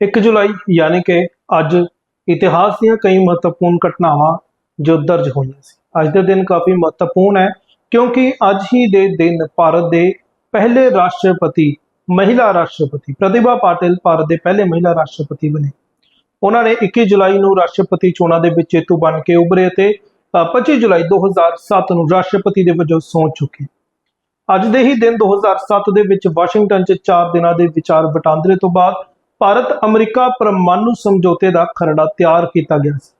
1 ਜੁਲਾਈ ਯਾਨੀ ਕਿ ਅੱਜ ਇਤਿਹਾਸ ਦੀਆਂ ਕਈ ਮਹੱਤਵਪੂਰਨ ਘਟਨਾਵਾਂ ਜੋ ਦਰਜ ਹੋਈਆਂ ਸੀ। ਅੱਜ ਦਾ ਦਿਨ ਕਾਫੀ ਮਹੱਤਵਪੂਰਨ ਹੈ ਕਿਉਂਕਿ ਅੱਜ ਹੀ ਦੇ ਦਿਨ ਭਾਰਤ ਦੇ ਪਹਿਲੇ ਰਾਸ਼ਟਰਪਤੀ ਮਹਿਲਾ ਰਾਸ਼ਟਰਪਤੀ ਪ੍ਰਤਿਭਾ ਪਾਟਿਲ ਭਾਰਤ ਦੇ ਪਹਿਲੇ ਮਹਿਲਾ ਰਾਸ਼ਟਰਪਤੀ ਬਣੇ। ਉਹਨਾਂ ਨੇ 21 ਜੁਲਾਈ ਨੂੰ ਰਾਸ਼ਟਰਪਤੀ ਚੋਣਾਂ ਦੇ ਵਿੱਚ ਜੇਤੂ ਬਣ ਕੇ ਉਭਰੇ ਅਤੇ ਅ, 25 ਜੁਲਾਈ 2007 ਨੂੰ ਰਾਸ਼ਟਰਪਤੀ ਦੇ ਵਜੋਂ ਸਹੁੰ ਚੁੱਕੇ। ਅੱਜ ਦੇ ਹੀ ਦਿਨ 2007 ਦੇ ਵਿੱਚ ਵਾਸ਼ਿੰਗਟਨ 'ਚ 4 ਦਿਨਾਂ ਦੇ ਵਿਚਾਰ ਵਟਾਂਦਰੇ ਤੋਂ ਬਾਅਦ ਭਾਰਤ ਅਮਰੀਕਾ ਪਰਮਾਣੂ ਸਮਝੌਤੇ ਦਾ ਖਰੜਾ ਤਿਆਰ ਕੀਤਾ ਗਿਆ ਸੀ।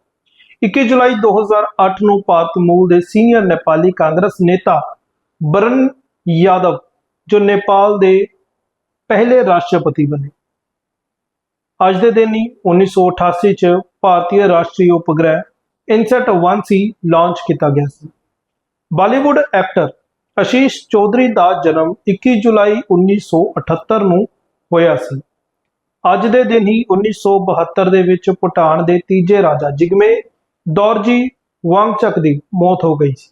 21 ਜੁਲਾਈ 2008 ਨੂੰ ਭਾਰਤ ਮੂਲ ਦੇ ਸੀਨੀਅਰ ਨੇਪਾਲੀ ਕਾਂਗਰਸ ਨੇਤਾ ਬਰਨ ਯਾਦਵ, ਜੋ ਨੇਪਾਲ ਦੇ ਪਹਿਲੇ ਰਾਸ਼ਟਰਪਤੀ ਬਣੇ। ਅੱਜ ਦੇ ਦਿਨ ਹੀ 1988 ਚ ਭਾਰਤੀ ਰਾਸ਼ਟਰੀ ਉਪਗ੍ਰਹਿ ਇਨਸੈਟ 1C ਲਾਂਚ ਕੀਤਾ ਗਿਆ ਸੀ। ਬਾਲੀਵੁੱਡ ਐਕਟਰ ਅਸ਼ੀਸ਼ ਚੌਧਰੀ ਦਾ ਜਨਮ 21 ਜੁਲਾਈ 1978 ਨੂੰ ਹੋਇਆ ਸੀ। ਅੱਜ ਦੇ ਦਿਨ ਹੀ 1972 ਦੇ ਵਿੱਚ ਭੂਟਾਨ ਦੇ ਤੀਜੇ ਰਾਜਾ ਜਿਗਮੇ ਦੌਰਜੀ ਵਾਂਗਚਕ ਦੀ ਮੌਤ ਹੋ ਗਈ ਸੀ।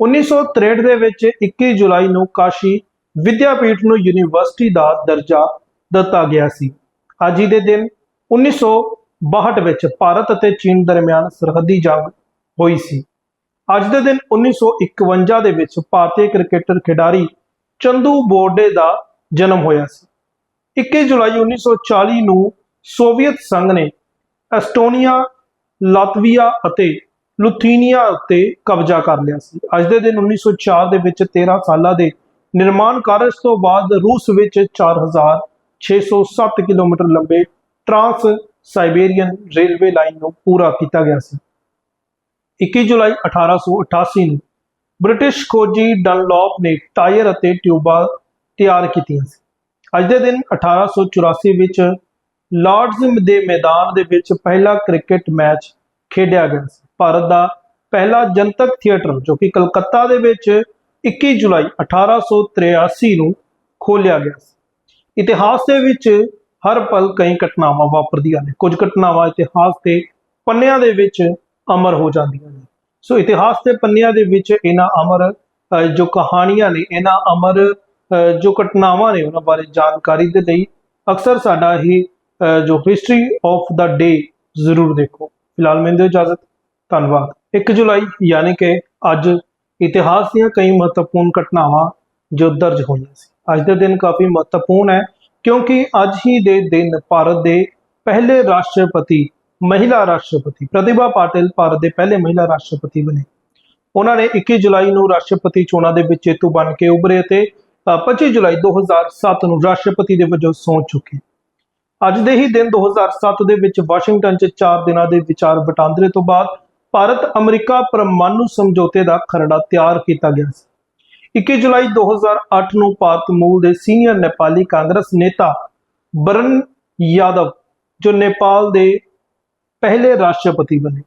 1963 ਦੇ ਵਿੱਚ 21 ਜੁਲਾਈ ਨੂੰ ਕਾਸ਼ੀ ਵਿਦਿਆਪੀਠ ਨੂੰ ਯੂਨੀਵਰਸਿਟੀ ਦਾ ਦਰਜਾ ਦਿੱਤਾ ਗਿਆ ਸੀ। ਅੱਜ ਹੀ ਦੇ ਦਿਨ 1962 ਵਿੱਚ ਭਾਰਤ ਅਤੇ ਚੀਨ ਦਰਮਿਆਨ ਸਰਹੱਦੀ ਜੰਗ ਹੋਈ ਸੀ। ਅੱਜ ਦੇ ਦਿਨ 1951 ਦੇ ਵਿੱਚ ਭਾਰਤੀ ਕ੍ਰਿਕਟਰ ਖਿਡਾਰੀ ਚੰਦੂ ਬੋਰਡੇ ਦਾ ਜਨਮ ਹੋਇਆ ਸੀ। 21 ਜੁਲਾਈ 1940 ਨੂੰ ਸੋਵੀਅਤ ਸੰਘ ਨੇ ਐਸਟੋਨੀਆ, ਲਾਤਵੀਆ ਅਤੇ ਲੁਥੀਨੀਆ ਉੱਤੇ ਕਬਜ਼ਾ ਕਰ ਲਿਆ ਸੀ। ਅੱਜ ਦੇ ਦਿਨ 1904 ਦੇ ਵਿੱਚ 13 ਸਾਲਾਂ ਦੇ ਨਿਰਮਾਣ ਕਾਰਜ ਤੋਂ ਬਾਅਦ ਰੂਸ ਵਿੱਚ 4607 ਕਿਲੋਮੀਟਰ ਲੰਬੇ ਟਰਾਂਸ ਸਾਈਬੇਰੀਅਨ ਰੇਲਵੇ ਲਾਈਨ ਨੂੰ ਪੂਰਾ ਕੀਤਾ ਗਿਆ ਸੀ। 21 ਜੁਲਾਈ 1888 ਨੂੰ ਬ੍ਰਿਟਿਸ਼ ਖੋਜੀ ਡਨਲੌਪ ਨੇ ਟਾਇਰ ਅਤੇ ਟਿਊਬਾਂ ਤਿਆਰ ਕੀਤੀਆਂ ਸੀ। ਅੱਜ ਦੇ ਦਿਨ 1884 ਵਿੱਚ ਲਾਰਡਸ ਦੇ ਮੈਦਾਨ ਦੇ ਵਿੱਚ ਪਹਿਲਾ ਕ੍ਰਿਕਟ ਮੈਚ ਖੇਡਿਆ ਗਿਆ ਸੀ। ਭਾਰਤ ਦਾ ਪਹਿਲਾ ਜਨਤਕ ਥੀਏਟਰ, ਜੋ ਕਿ ਕਲਕੱਤਾ ਦੇ ਵਿੱਚ 21 ਜੁਲਾਈ 1883 ਨੂੰ ਖੋਲਿਆ ਗਿਆ ਸੀ। ਇਤਿਹਾਸ ਦੇ ਵਿੱਚ ਹਰ ਪਲ ਕਈ ਘਟਨਾਵਾਂ ਵਾਪਰਦੀਆਂ ਨੇ। ਕੁਝ ਘਟਨਾਵਾਂ ਇਤਿਹਾਸ ਦੇ ਪੰਨਿਆਂ ਦੇ ਵਿੱਚ ਅਮਰ ਹੋ ਜਾਂਦੀਆਂ ਨੇ। ਸੋ ਇਤਿਹਾਸ ਦੇ ਪੰਨਿਆਂ ਦੇ ਵਿੱਚ ਇਹਨਾਂ ਅਮਰ ਜੋ ਕਹਾਣੀਆਂ ਨੇ, ਇਹਨਾਂ ਅਮਰ ਜੋ ਘਟਨਾਵਾਂ ਨੇ ਉਹਨਾਂ ਬਾਰੇ ਜਾਣਕਾਰੀ ਦੇ ਲਈ ਅਕਸਰ ਸਾਡਾ ਹੀ ਜੋ ਹਿਸਟਰੀ ਆਫ ਦਾ ਡੇ ਜ਼ਰੂਰ ਦੇਖੋ। ਫਿਲਹਾਲ ਮੈਨੂੰ ਦਿਓ ਇਜਾਜ਼ਤ। ਧੰਨਵਾਦ। 1 ਜੁਲਾਈ, ਯਾਨੀ ਕਿ ਅੱਜ ਇਤਿਹਾਸ ਦੀਆਂ ਕਈ ਮਹੱਤਵਪੂਰਨ ਘਟਨਾਵਾਂ ਜੋ ਦਰਜ ਹੋਈਆਂ ਸੀ। ਅੱਜ ਦਾ ਦਿਨ ਕਾਫੀ ਮਹੱਤਵਪੂਰਨ ਹੈ, ਕਿਉਂਕਿ ਅੱਜ ਹੀ ਦੇ ਦਿਨ ਭਾਰਤ ਦੇ ਪਹਿਲੇ ਰਾਸ਼ਟਰਪਤੀ, ਮਹਿਲਾ ਰਾਸ਼ਟਰਪਤੀ, ਪ੍ਰਤਿਭਾ ਪਾਟਿਲ ਭਾਰਤ ਦੇ ਪਹਿਲੇ ਮਹਿਲਾ ਰਾਸ਼ਟਰਪਤੀ ਬਣੇ। ਉਹਨਾਂ ਨੇ 21 ਜੁਲਾਈ ਨੂੰ ਰਾਸ਼ਟਰਪਤੀ ਚੋਣਾਂ ਦੇ ਵਿੱਚ ਜੇਤੂ ਬਣ ਕੇ ਉਭਰੇ ਅਤੇ 25 ਜੁਲਾਈ 2007 ਨੂੰ ਰਾਸ਼ਟਰਪਤੀ ਦੇ ਵਜੋਂ ਸਹੁੰ ਚੁੱਕੇ। ਅੱਜ ਦੇ ਹੀ ਦਿਨ 2007 ਦੇ ਵਿੱਚ ਵਾਸ਼ਿੰਗਟਨ 'ਚ 4 ਦਿਨਾਂ ਦੇ ਵਿਚਾਰ ਵਟਾਂਦਰੇ ਤੋਂ ਬਾਅਦ ਭਾਰਤ ਅਮਰੀਕਾ ਪਰਮਾਣੂ ਸਮਝੌਤੇ ਦਾ ਖਰੜਾ ਤਿਆਰ ਕੀਤਾ ਗਿਆ ਸੀ। 21 ਜੁਲਾਈ 2008 ਨੂੰ ਭਾਰਤ ਮੂਲ ਦੇ ਸੀਨੀਅਰ ਨੇਪਾਲੀ ਕਾਂਗਰਸ ਨੇਤਾ ਬਰਨ ਯਾਦਵ, ਜੋ ਨੇਪਾਲ ਦੇ ਪਹਿਲੇ ਰਾਸ਼ਟਰਪਤੀ ਬਣੇ।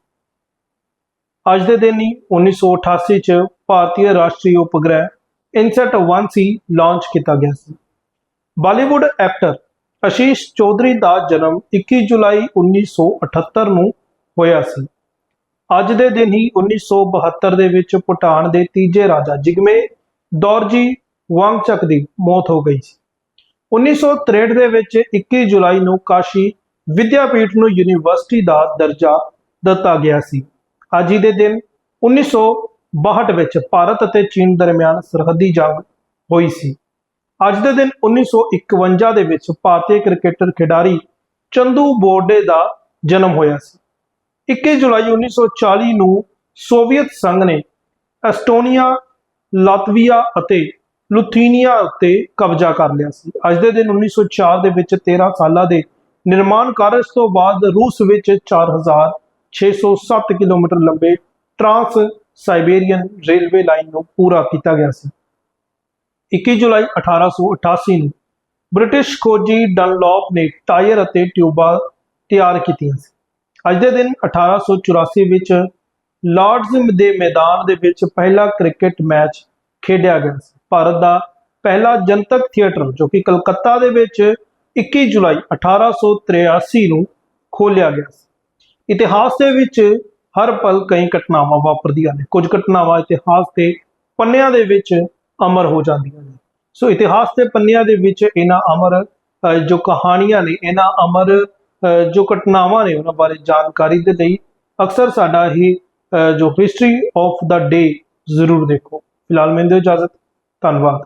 ਅੱਜ ਦੇ ਦਿਨ ਹੀ 1988 ਚ ਭਾਰਤੀ ਰਾਸ਼ਟਰੀ ਉਪਗ੍ਰਹਿ ਇਨਸੈਟ 1C ਲਾਂਚ ਕੀਤਾ ਗਿਆ ਸੀ। ਬਾਲੀਵੁੱਡ ਐਕਟਰ ਅਸ਼ੀਸ਼ ਚੌਧਰੀ ਦਾ ਜਨਮ 21 ਜੁਲਾਈ 1978 ਨੂੰ ਹੋਇਆ ਸੀ। ਅੱਜ ਦੇ ਦਿਨ ਹੀ 1972 ਦੇ ਵਿੱਚ ਭੂਟਾਨ ਦੇ ਤੀਜੇ ਰਾਜਾ ਜਿਗਮੇ ਦੌਰਜੀ ਵਾਂਗਚਕ ਦੀ ਮੌਤ ਹੋ ਗਈ ਸੀ। 1963 ਦੇ ਵਿੱਚ 21 ਜੁਲਾਈ ਨੂੰ ਕਾਸ਼ੀ ਵਿਦਿਆਪੀਠ ਨੂੰ ਯੂਨੀਵਰਸਿਟੀ ਦਾ ਦਰਜਾ ਦਿੱਤਾ ਗਿਆ ਸੀ। ਅੱਜ ਹੀ ਦੇ ਦਿਨ 1962 ਵਿੱਚ ਭਾਰਤ ਅਤੇ ਚੀਨ ਦਰਮਿਆਨ ਸਰਹੱਦੀ ਜੰਗ ਹੋਈ ਸੀ। ਅੱਜ ਦੇ ਦਿਨ 1951 ਦੇ ਵਿੱਚ ਭਾਰਤੀ ਕ੍ਰਿਕਟਰ ਖਿਡਾਰੀ ਚੰਦੂ ਬੋਰਡੇ ਦਾ ਜਨਮ ਹੋਇਆ ਸੀ। 21 ਜੁਲਾਈ 1940 ਨੂੰ ਸੋਵੀਅਤ ਸੰਘ ਨੇ ਐਸਟੋਨੀਆ, ਲਾਤਵੀਆ ਅਤੇ ਲੁਥੀਨੀਆ ਉੱਤੇ ਕਬਜ਼ਾ ਕਰ ਲਿਆ ਸੀ। ਅੱਜ ਦੇ ਦਿਨ 1904 ਦੇ ਵਿੱਚ 13 ਸਾਲਾਂ ਦੇ ਨਿਰਮਾਣ ਕਾਰਜ ਤੋਂ ਬਾਅਦ ਰੂਸ ਵਿੱਚ 4607 ਕਿਲੋਮੀਟਰ ਲੰਬੇ ਟਰਾਂਸ ਸਾਈਬੇਰੀਅਨ ਰੇਲਵੇ ਲਾਈਨ ਨੂੰ ਪੂਰਾ ਕੀਤਾ ਗਿਆ ਸੀ। 21 ਜੁਲਾਈ 1888 ਨੂੰ ਬ੍ਰਿਟਿਸ਼ ਖੋਜੀ ਡਨਲੌਪ ਨੇ ਟਾਇਰ ਅਤੇ ਟਿਊਬਾਂ ਤਿਆਰ ਕੀਤੀਆਂ ਸੀ। ਅੱਜ ਦੇ ਦਿਨ 1884 ਵਿੱਚ ਲਾਰਡਸ ਦੇ ਮੈਦਾਨ ਦੇ ਵਿੱਚ ਪਹਿਲਾ ਕ੍ਰਿਕਟ ਮੈਚ ਖੇਡਿਆ ਗਿਆ ਸੀ। ਭਾਰਤ ਦਾ ਪਹਿਲਾ ਜਨਤਕ ਥੀਏਟਰ ਜੋ ਕਿ ਕਲਕੱਤਾ ਦੇ ਵਿੱਚ 21 ਜੁਲਾਈ 1883 ਨੂੰ ਖੋਲ੍ਹਿਆ ਗਿਆ ਸੀ। ਇਤਿਹਾਸ ਦੇ ਵਿੱਚ ਹਰ ਪਲ ਕਈ ਘਟਨਾਵਾਂ ਵਾਪਰਦੀਆਂ ਨੇ। ਕੁਝ ਘਟਨਾਵਾਂ ਇਤਿਹਾਸ ਦੇ ਪੰਨਿਆਂ ਦੇ ਵਿੱਚ ਅਮਰ ਹੋ ਜਾਂਦੀਆਂ ਨੇ। ਸੋ ਇਤਿਹਾਸ ਦੇ ਪੰਨਿਆਂ ਦੇ ਵਿੱਚ ਇਹਨਾਂ ਅਮਰ ਜੋ ਕਹਾਣੀਆਂ ਨੇ, ਇਹਨਾਂ ਅਮਰ ਜੋ ਘਟਨਾਵਾਂ ਨੇ ਉਹਨਾਂ ਬਾਰੇ ਜਾਣਕਾਰੀ ਦੇ ਲਈ ਅਕਸਰ ਸਾਡਾ ਹੀ ਜੋ ਹਿਸਟਰੀ ਆਫ ਦਾ ਡੇ ਜ਼ਰੂਰ ਦੇਖੋ। ਫਿਲਹਾਲ ਮੈਨੂੰ ਇਜਾਜ਼ਤ। ਧੰਨਵਾਦ।